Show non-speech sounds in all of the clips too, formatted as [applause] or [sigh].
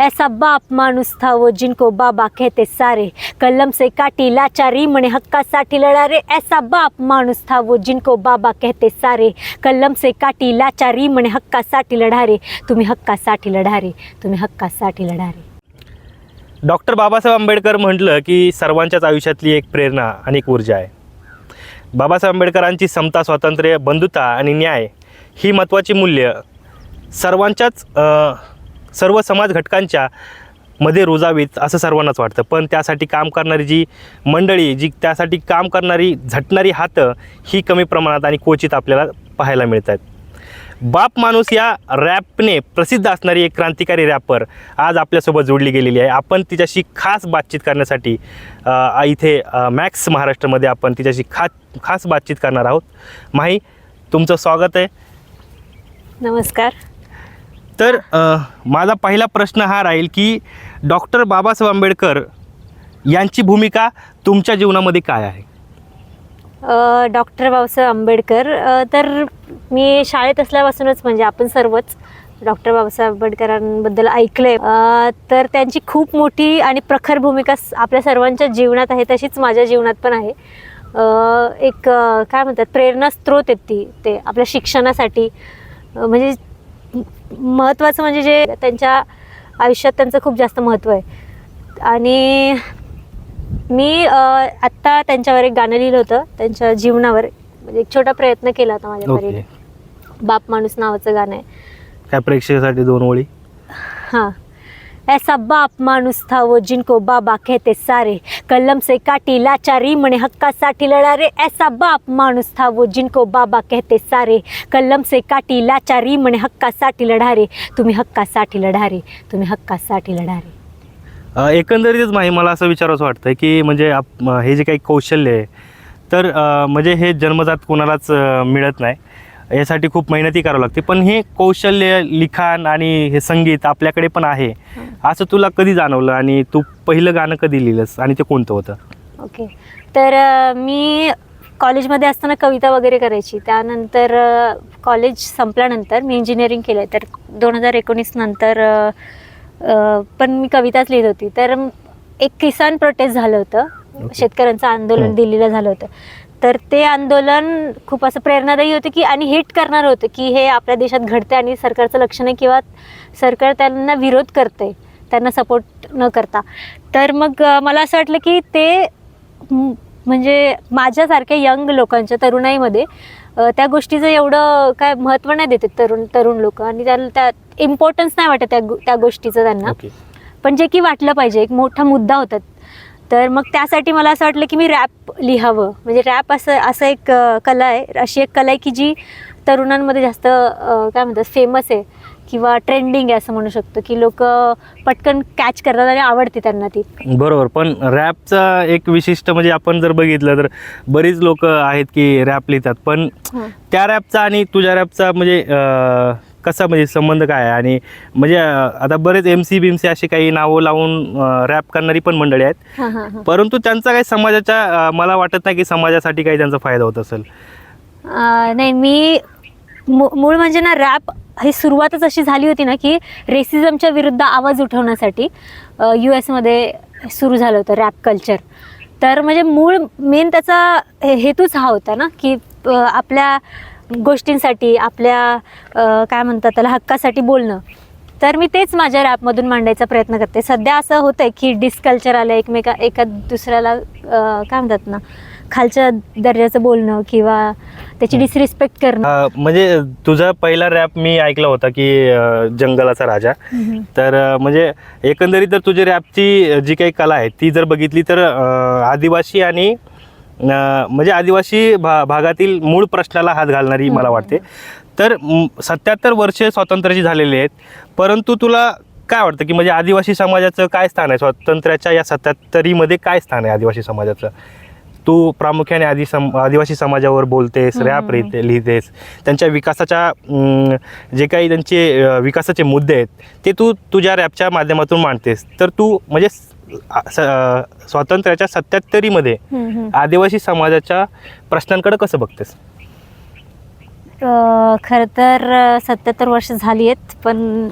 ऐसा बाप माणूस था वो जिनको बाबा कहते सारे। कलम से काटी लाचारी म्हणे हक्कासाठी लढारे ऐसा बाप माणूस था वो जिनको बाबा कहते सारे। कलम से काटी लाचारी म्हणे हक्कासाठी लढारे तुम्ही हक्कासाठी लढारे तुम्ही हक्कासाठी लढारे डॉक्टर बाबासाहेब आंबेडकर म्हटलं की सर्वांच्याच आयुष्यातली एक प्रेरणा आणि एक ऊर्जा आहे. बाबासाहेब आंबेडकरांची समता स्वातंत्र्य बंधुता आणि न्याय ही महत्त्वाची मूल्य सर्वांच्याच सर्व समाज घटकांच्या मध्ये रुजावीत असं सर्वांनाच वाटतं. पण त्यासाठी काम करणारी जी मंडळी जी त्यासाठी काम करणारी झटणारी हातं ही कमी प्रमाणात आणि क्वचित आपल्याला पाहायला मिळत आहेत बाप माणूस या रॅपने प्रसिद्ध असणारी एक क्रांतिकारी रॅपर आज आपल्यासोबत जोडली गेलेली आहे. आपण तिच्याशी खास बातचीत करण्यासाठी इथे मॅक्स महाराष्ट्रामध्ये आपण तिच्याशी खास खास बातचीत करणार आहोत. माही तुमचं स्वागत आहे. नमस्कार. तर माझा पहिला प्रश्न हा राहील की डॉक्टर बाबासाहेब आंबेडकर यांची भूमिका तुमच्या जीवनामध्ये काय आहे? डॉक्टर बाबासाहेब आंबेडकर तर मी शाळेत असल्यापासूनच म्हणजे आपण सर्वच डॉक्टर बाबासाहेब आंबेडकरांबद्दल ऐकलं आहे तर त्यांची खूप मोठी आणि प्रखर भूमिका आपल्या सर्वांच्या जीवनात आहे तशीच माझ्या जीवनात पण आहे. एक काय म्हणतात प्रेरणा स्रोत आहेत ती ते आपल्या शिक्षणासाठी. म्हणजे महत्त्वाचं म्हणजे जे त्यांच्या आयुष्यात त्यांचं खूप जास्त महत्त्व आहे. आणि मी आत्ता त्यांच्यावर एक गाणं लिहिलं होतं. त्यांच्या जीवनावर म्हणजे एक छोटा प्रयत्न केला होता माझ्या परीने बाप माणूस नावाचं गाणं आहे. काय प्रेक्षकासाठी दोन ओळी? हाँ. ऐसा बाप माणूस था वो जिनको बाबा कहते सारे। कलम से काटी लाचारी म्हणे लड़ा रे। ऐसा बाप माणूस था वो जिनको बाबा कहते सारे। कलम से काटी लाचारी म्हणे लढा रे। तुम्ही हक्का साठी लढा रे। तुम्ही हक्कासाठी लढारे अ, एकंदरीतच माही मला असं विचारावंसं वाटतं की म्हणजे आप हे जे काही कौशल्य आहे तर अ, म्हणजे हे जन्मजात कोणालाच अ, मिळत नाही. यासाठी खूप मेहनती करावं लागते. पण हे कौशल्य लिखाण आणि हे संगीत आपल्याकडे पण आहे. असं तुला कधी जाणवलं आणि तू पहिलं गाणं कधी लिहिलंस आणि ते कोणतं होतं? ओके. तर मी कॉलेजमध्ये असताना कविता वगैरे करायची. त्यानंतर कॉलेज संपल्यानंतर मी इंजिनिअरिंग केलं तर दोन हजार एकोणीस नंतर पण मी कविताच लिहित होती. तर एक किसान प्रोटेस्ट झालं होतं. शेतकऱ्यांचं आंदोलन. दिल्लीला झालं होतं. तर ते आंदोलन खूप असं प्रेरणादायी होतं की आणि हिट करणार होतं की हे आपल्या देशात घडते आणि सरकारचं लक्ष नाही किंवा सरकार त्यांना विरोध करते त्यांना सपोर्ट न करता. तर मग मला असं वाटलं की ते म्हणजे माझ्यासारख्या यंग लोकांच्या तरुणाईमध्ये त्या गोष्टीचं एवढं काय महत्त्व नाही देते तरुण तरुण लोक. आणि त्याला त्या इम्पॉर्टन्स नाही वाटत त्या गो- त्या गोष्टीचं त्यांना. पण जे की वाटलं पाहिजे एक मोठा मुद्दा होता. तर मग त्यासाठी मला असं वाटलं की मी रॅप लिहावं. म्हणजे रॅप असं असं एक कला आहे. अशी एक कला आहे की जी तरुणांमध्ये जास्त काय म्हणतात फेमस आहे किंवा ट्रेंडिंग आहे असं म्हणू शकतो की लोक पटकन कॅच करतात आणि आवडते त्यांना ती. बरोबर. पण रॅपचा एक विशिष्ट म्हणजे आपण जर बघितलं तर बरीच लोक आहेत की रॅप लिहितात. पण. त्या रॅपचा आणि तुझ्या रॅपचा म्हणजे कसा म्हणजे संबंध काय आहे? आणि म्हणजे आता बरेच एम सी बीम सी अशी काही नावं लावून रॅप करणारी पण मंडळी आहेत. परंतु त्यांचा काही समाजाच्या मला वाटत नाही की समाजासाठी काही त्यांचा फायदा होत असेल. नाही मी मूळ म्हणजे ना रॅप ही सुरुवातच अशी झाली होती ना की रेसिझमच्या विरुद्ध आवाज उठवण्यासाठी यू एसमध्ये सुरू झालं होतं रॅप कल्चर तर म्हणजे मूळ मेन त्याचा हेतूच हा होता ना की आपल्या गोष्टींसाठी आपल्या काय म्हणतात त्याला हक्कासाठी बोलणं. तर मी तेच माझ्या रॅपमधून मांडायचा प्रयत्न करते. सध्या असं होतं आहे की डिस्कल्चर आलं एकमेका एका दुसऱ्याला काय म्हणतात ना खालच्या दर्जाचं बोलणं किंवा त्याची डिसरिस्पेक्ट करणं. म्हणजे तुझा पहिला रॅप मी ऐकला होता की जंगलाचा राजा. तर म्हणजे एकंदरीत जर तुझी रॅपची जी काही कला आहे ती जर बघितली तर आदिवासी आणि म्हणजे आदिवासी भा भागातील मूळ प्रश्नाला हात घालणारी मला. वाटते. तर सत्याहत्तर वर्षे स्वातंत्र्याची झालेली आहेत. परंतु तुला काय वाटतं की म्हणजे आदिवासी समाजाचं काय स्थान आहे? स्वातंत्र्याच्या या सत्याहत्तरीमध्ये काय स्थान आहे आदिवासी समाजाचं? तू प्रामुख्याने आदि सम आदिवासी समाजावर बोलतेस रॅप. लिहिते लिहितेस. त्यांच्या विकासाच्या जे काही त्यांचे विकासाचे मुद्दे आहेत ते तू तुझ्या रॅपच्या माध्यमातून मांडतेस. तर तू म्हणजे स्वातंत्र्याच्या सत्याहत्तरीमध्ये. आदिवासी समाजाच्या प्रश्नांकडे कसं बघतेस खरं तर सत्याहत्तर वर्ष झाली आहेत पण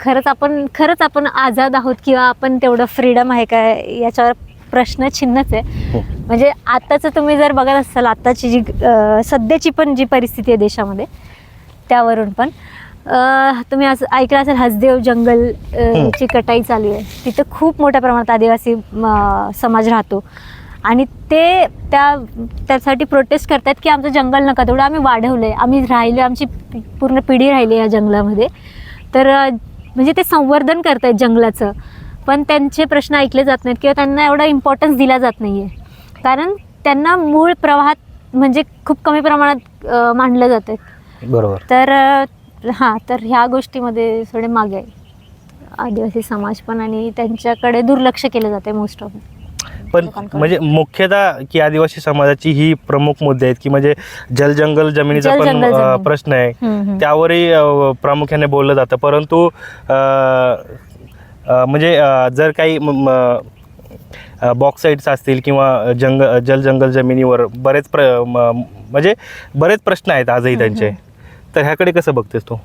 खरंच आपण खरंच आपण आझाद आहोत किंवा आपण तेवढं फ्रीडम आहे काय याच्यावर प्रश्न चिन्हच आहे हो. म्हणजे आत्ताचं तुम्ही जर बघत असाल आत्ताची जी सध्याची पण जी परिस्थिती आहे देशामध्ये त्यावरून पण तुम्ही असं ऐकलं असेल हसदेव जंगल हं. ची कटाई चालू आहे. तिथं खूप मोठ्या प्रमाणात आदिवासी समाज राहतो. आणि ते त्या त्यासाठी प्रोटेस्ट करतात की आमचं जंगल नका तेवढं आम्ही वाढवलं आहे आम्ही राहिलो आमची पूर्ण पिढी राहिली या जंगलामध्ये. तर म्हणजे ते संवर्धन करतायत जंगलाचं. पण त्यांचे प्रश्न ऐकले जात नाहीत किंवा त्यांना एवढा इम्पॉर्टन्स दिला जात नाही आहे कारण त्यांना मूळ प्रवाहात म्हणजे खूप कमी प्रमाणात मांडलं जातं बरोबर. तर हां तर ह्या गोष्टीमध्ये थोडे मागे आहे. आदिवासी समाज पण आणि त्यांच्याकडे दुर्लक्ष केलं जाते मोस्ट ऑफ पण. म्हणजे मुख्यतः की आदिवासी समाजाची ही प्रमुख मुद्दे आहेत की म्हणजे जल जंगल जमिनीचा पण. प्रश्न आहे. त्यावरही प्रामुख्याने बोललं जातं. परंतु म्हणजे जर काही बॉक्साईट्स असतील किंवा जंग जल जंगल जमिनीवर बरेच प्र म्हणजे बरेच प्रश्न आहेत आजही त्यांचे. तर ह्याकडे कसं बघतेस तू?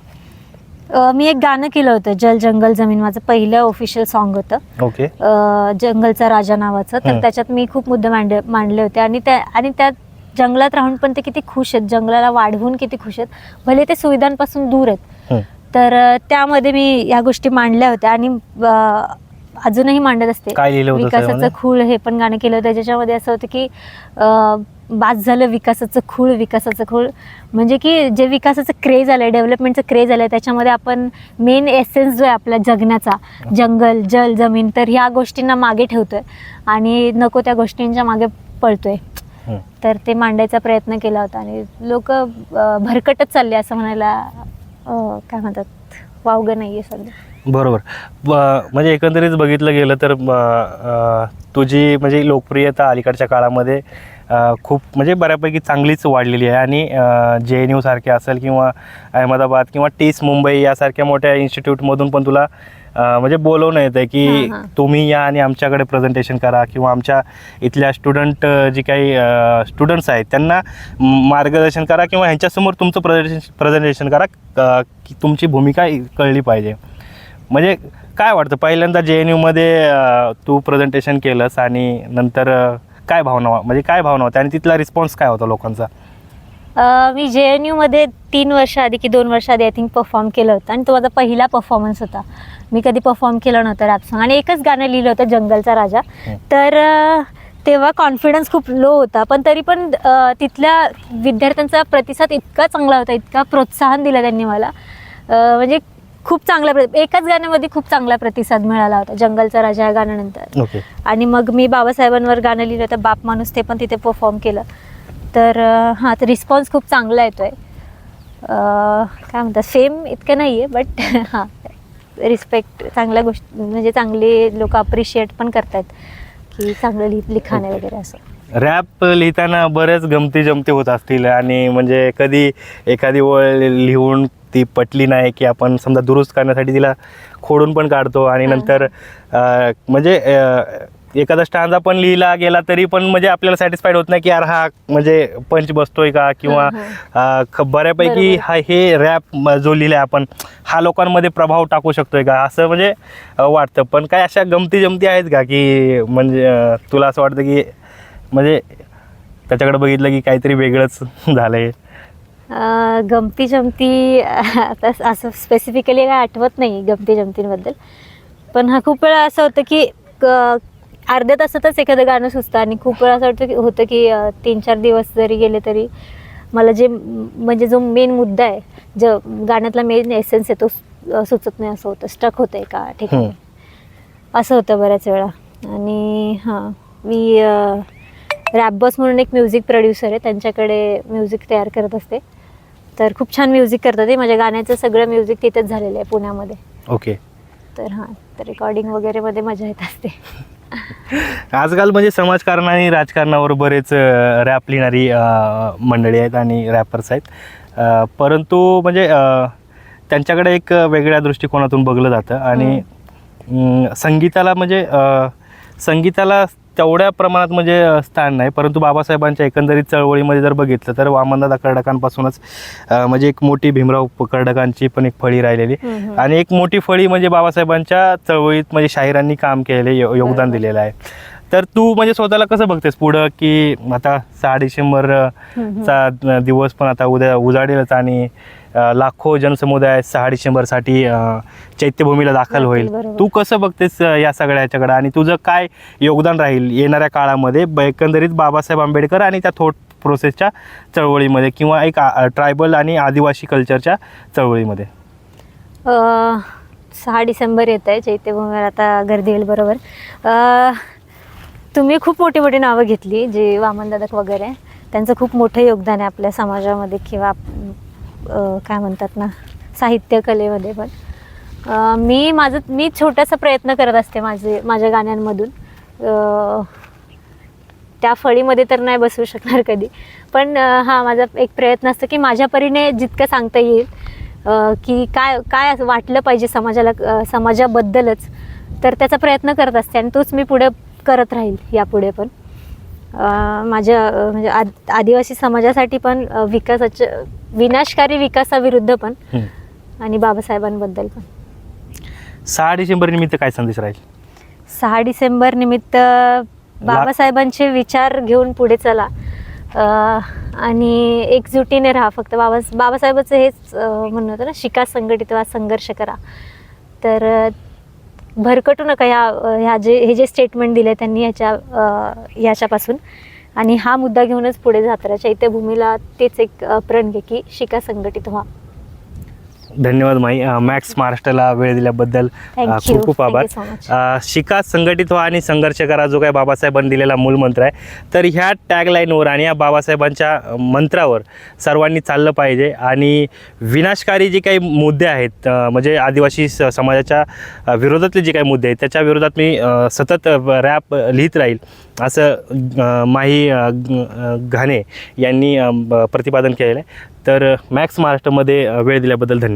मी एक गाणं केलं होतं जल जंगल जमीन माझं पहिलं ऑफिशियल सॉन्ग होतं. ओके. अ, जंगलचा राजा नावाचं. तर हं. त्याच्यात मी खूप मुद्दे मांडले मांडले होते. आणि त्या आणि त्या जंगलात राहून पण ते किती खुश आहेत. जंगलाला वाढवून किती खुश आहेत. भले ते सुविधांपासून दूर आहेत. हं. तर अ, त्यामध्ये मी ह्या गोष्टी मांडल्या होत्या. आणि अ, अजूनही मांडत असते. काय लिहिलं होतं विकासाचं? खूळ हे पण गाणं केलं होतं. ज्याच्यामध्ये असं होतं की अ, बाद झालं विकासाचं खूळ विकासाचं खूळ. म्हणजे की जे विकासाचं क्रेज आलंय डेव्हलपमेंटचं क्रेज आलंय त्याच्यामध्ये आपण मेन एसेन्स जो आहे आपल्या जगण्याचा जंगल जल जमीन तर ह्या गोष्टींना मागे ठेवतोय. आणि नको त्या गोष्टींच्या मागे पळतोय. तर ते मांडायचा प्रयत्न केला होता. आणि लोक भरकटच चालले असं म्हणायला अ, काय म्हणतात? वावगं नाहीये सध्या. बरोबर. म्हणजे एकंदरीत बघितलं गेलं तर तुझी म्हणजे लोकप्रियता अलीकडच्या काळामध्ये खूप म्हणजे बऱ्यापैकी चांगलीच वाढलेली आहे. आणि जे एन यू सारखे असेल किंवा अहमदाबाद किंवा टीस मुंबई यासारख्या मोठ्या इन्स्टिट्यूटमधून पण तुला म्हणजे बोलवणं येतं आहे की. तुम्ही या आणि आमच्याकडे प्रेझेंटेशन करा किंवा आमच्या इथल्या स्टुडंट जी काही स्टुडंट्स आहेत त्यांना मार्गदर्शन करा किंवा ह्यांच्यासमोर तुमचं प्रेझेंटेशन प्रेझेंटेशन करा की तुमची भूमिका कळली पाहिजे. म्हणजे काय वाटतं पहिल्यांदा जे एन यूमध्ये तू प्रेझेंटेशन केलंस आणि नंतर काय भावना म्हणजे काय भावना होत्या आणि तिथला रिस्पॉन्स काय होता लोकांचा? अ, मी जे एन यूमध्ये तीन वर्ष आधी की दोन वर्ष आधी आय थिंक परफॉर्म केलं होतं आणि तो माझा पहिला परफॉर्मन्स होता. मी कधी परफॉर्म केलं नव्हतं रॅप सॉंग आणि एकच गाणं लिहिलं होतं जंगलचा राजा. तर अ, तेव्हा कॉन्फिडन्स खूप लो होता. पण तरी पण अ, तिथल्या विद्यार्थ्यांचा प्रतिसाद इतका चांगला होता इतका प्रोत्साहन दिलं त्यांनी मला. अ, म्हणजे खूप चांगला एकाच गाण्यामध्ये खूप चांगला प्रतिसाद मिळाला होता जंगलचा राजा या गाण्यानंतर. ओके. आणि मग मी बाबासाहेबांवर गाणं लिहिलं होतं बाप माणूस ते पण तिथे परफॉर्म केलं. तर हां तर रिस्पॉन्स खूप चांगला येतो आहे काय म्हणतात फेम इतकं नाही आहे बट हां रिस्पेक्ट चांगल्या गोष्टी म्हणजे चांगले लोक अप्रिशिएट पण करतात की चांगलं लिह लिखाण आहे वगैरे असं. रॅप लिहिताना बरेच गमती जमती होत असतील आणि म्हणजे कधी एखादी ओळ लिहून ती पटली नाही की आपण समजा दुरुस्त करण्यासाठी तिला खोडून पण काढतो आणि. नंतर म्हणजे एखादा स्टांजा पण लिहिला गेला तरी पण म्हणजे आपल्याला सॅटिस्फाईड होत नाही की यार हा म्हणजे पंच बसतोय का किंवा बऱ्यापैकी. हा हे रॅप जो लिहिलाय आपण हा लोकांमध्ये प्रभाव टाकू शकतोय का असं म्हणजे वाटतं पण काय अशा गमती जमती आहेत का की म्हणजे तुला असं वाटतं की म्हणजे त्याच्याकडे बघितलं की काहीतरी वेगळंच [laughs] झालंय गमती जमती आता असं स्पेसिफिकली काय आठवत नाही गमती जमतींबद्दल पण हा खूप वेळा असं होतं की क- अर्ध्या तासातच एखादं गाणं सुचतं आणि खूप वेळा असं वाटतं की होतं की तीन चार दिवस जरी गेले तरी मला जे म्हणजे जो मेन मुद्दा आहे जो गाण्यातला मेन एसेन्स आहे तो सुचत नाही असं होतं. स्टक होतं एका ठिकाणी असं होतं बऱ्याच वेळा. आणि हां मी रॅपबॉस म्हणून एक म्युझिक प्रोड्युसर आहे. त्यांच्याकडे म्युझिक तयार करत असते. तर खूप छान म्युझिक करतात ते माझ्या गाण्याचं सगळं म्युझिक तिथेच झालेलं आहे पुण्यामध्ये. ओके. तर हां तर रेकॉर्डिंग वगैरेमध्ये मजा येत असते. [laughs] आजकाल म्हणजे समाजकारण आणि राजकारणावर बरेच रॅप लिहिणारी मंडळी आहेत आणि रॅपर्स आहेत. परंतु म्हणजे त्यांच्याकडे एक वेगळ्या दृष्टिकोनातून बघलं जातं आणि संगीताला म्हणजे संगीताला तेवढ्या प्रमाणात म्हणजे स्थान नाही परंतु बाबासाहेबांच्या एकंदरीत चळवळीमध्ये जर बघितलं तर वामनदादा कर्डकांपासूनच म्हणजे एक मोठी भीमराव कर्डकांची पण एक फळी राहिलेली. आणि एक मोठी फळी म्हणजे बाबासाहेबांच्या चळवळीत म्हणजे शाहिरांनी काम केलेले योगदान. दिलेलं आहे तर तू म्हणजे स्वतःला कसं बघतेस पुढं की आता सहा डिसेंबर अ, हम्म, हम्म. चा दिवस पण आता उद्या उजाडेलच आणि लाखो जनसमुदाय सहा डिसेंबरसाठी चैत्यभूमीला दाखल होईल. तू कसं बघतेस या सगळ्या ह्याच्याकडे आणि तुझं काय योगदान राहील येणाऱ्या काळामध्ये एकंदरीत बाबासाहेब आंबेडकर आणि त्या थोट प्रोसेसच्या चळवळीमध्ये किंवा एक ट्रायबल आणि आदिवासी कल्चरच्या चळवळीमध्ये सहा डिसेंबर येत आहे चैत्यभूमीवर आता गर्दी होईल बरोबर तुम्ही खूप मोठी मोठी नावं घेतली जे वामन दादक वगैरे. त्यांचं खूप मोठं योगदान आहे आपल्या समाजामध्ये किंवा काय म्हणतात ना साहित्य कलेमध्ये पण मी माझं मी छोटासा प्रयत्न करत असते माझे माझ्या गाण्यांमधून. त्या फळीमध्ये तर नाही बसू शकणार कधी. पण हा माझा एक प्रयत्न असतो की माझ्या परीने जितकं सांगता येईल की काय काय असं वाटलं पाहिजे समाजाला समाजाबद्दलच तर त्याचा प्रयत्न करत असते आणि तोच मी पुढे करत राहील यापुढे पण. माझ्या म्हणजे आद आदिवासी समाजासाठी पण विकासाच्या विनाशकारी विकासाविरुद्ध पण. आणि बाबासाहेबांबद्दल पण. सहा डिसेंबर निमित्त काय संदेश राहील? सहा डिसेंबर निमित्त बाबासाहेबांचे विचार घेऊन पुढे चला. आणि एकजुटीने राहा फक्त. बाबा बाबासाहेबाचं हेच म्हणणं होतं ना शिका संघटित व्हा संघर्ष करा. तर भरकटू नका ह्या ह्या जे हे जे स्टेटमेंट दिले त्यांनी ह्याच्या ह्याच्यापासून आणि हा मुद्दा घेऊनच पुढे जात्राच्या इथे भूमीला तेच एक प्रण घे की शिका संघटित व्हा. धन्यवाद माई मॅक्स महाराष्ट्राला वेळ दिल्याबद्दल. खूप खूप आभार. शिका संघटित व्हा आणि संघर्ष करा जो काय बाबासाहेबांनी दिलेला मूलमंत्र आहे. तर ह्या टॅगलाईनवर आणि या बाबासाहेबांच्या मंत्रावर सर्वांनी चाललं पाहिजे. आणि विनाशकारी जे काही मुद्दे आहेत म्हणजे आदिवासी स- समाजाच्या विरोधातले जे काही मुद्दे आहेत त्याच्या विरोधात मी सतत रॅप लिहित राहील असं माही घाणे यांनी प्रतिपादन केलेलं आहे. तर मॅक्स महाराष्ट्रामध्ये वेळ दिल्याबद्दल धन्यवाद.